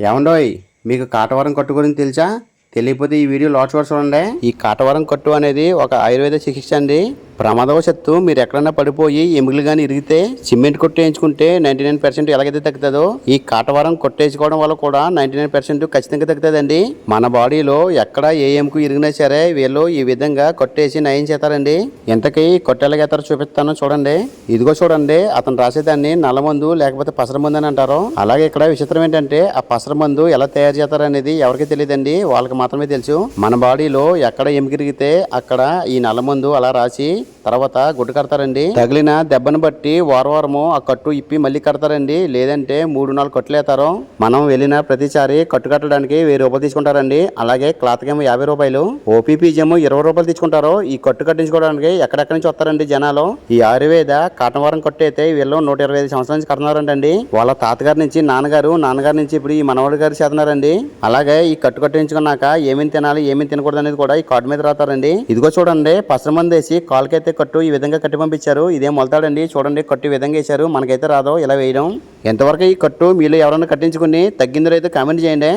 ఏమండోయ్ మీకు కాటవరం కట్టు గురించి తెలుసా? తెలియకపోతే ఈ వీడియో లాస్ట్ వరకు చూడండి. ఈ కాటవరం కట్టు అనేది ఒక ఆయుర్వేద చికిత్స అండి. ప్రమాదవశత్తు మీరు ఎక్కడన్నా పడిపోయి ఎముకలు కానీ ఇరిగితే సిమెంట్ కొట్టేయించుకుంటే నైంటీ నైన్ పర్సెంట్ ఎలాగైతే తగ్గుతుందో ఈ కాటవరం కొట్టేసుకోవడం వల్ల కూడా నైంటీ నైన్ పర్సెంట్ ఖచ్చితంగా తగ్గుతుందండి. మన బాడీలో ఎక్కడ ఏ ఎముకు ఇరిగినా సరే వీళ్ళు ఈ విధంగా కొట్టేసి నయం చేస్తారండి. ఇంతకీ కొట్టెలగెత్తారో చూపిస్తాను చూడండి. ఇదిగో చూడండి అతను రాసేదాన్ని నల్లమందు లేకపోతే పసర మందు అని అంటారు. అలాగే ఇక్కడ విచిత్రం ఏంటంటే ఆ పసర మందు ఎలా తయారు చేస్తారనేది ఎవరికి తెలియదండి వాళ్ళకి మాత్రమే తెలుసు. మన బాడీలో ఎక్కడ ఎముకిరిగితే అక్కడ ఈ నల్లమందు అలా రాసి తర్వాత గుడ్డు కడతారండి తగిలిన దెబ్బను బట్టి వారం వారము ఆ కట్టు ఇప్పి మళ్ళీ కడతారండి. లేదంటే మూడు నాలుగు కట్టులేతారు వేస్తారు మనం వెళ్ళిన ప్రతిసారి కట్టు కట్టడానికి వెయ్యి రూపాయలు తీసుకుంటారండి. అలాగే క్లాత్ ఏమో యాభై రూపాయలు. ఓపీపీజీ ఏమో ఇరవై రూపాయలు తీసుకుంటారు. ఈ కట్టు కట్టించుకోవడానికి ఎక్కడెక్కడి నుంచి వస్తారండి జనాలు? ఈ ఆయుర్వేద కాటవరం కట్టు అయితే వీళ్ళు నూట ఇరవై ఐదు సంవత్సరాల నుంచి కడుతున్నారంటండి. వాళ్ళ తాతగారి నుంచి నాన్నగారు నాన్నగారి నుంచి ఇప్పుడు ఈ మనవడి గారు చేస్తున్నారండి. అలాగే ఈ కట్టు కట్టించుకున్నాక ఏమేమి తినాలి ఏమేమి తినకూడదు అనేది కూడా ఈ కార్డు మీద రాతారండి ఇదిగో చూడండి పసర మంది మనకైతే కట్టు ఈ విధంగా కట్టి పంపించారు. ఇదే మొలతాడండి? చూడండి కట్టు ఈ విధంగా వేశారు. మనకైతే రాదో ఇలా వేయడం. ఎంతవరకు ఈ కట్టు మీలో ఎవరైనా కట్టించుకుని తగ్గిందో అయితే కామెంట్ చేయండి.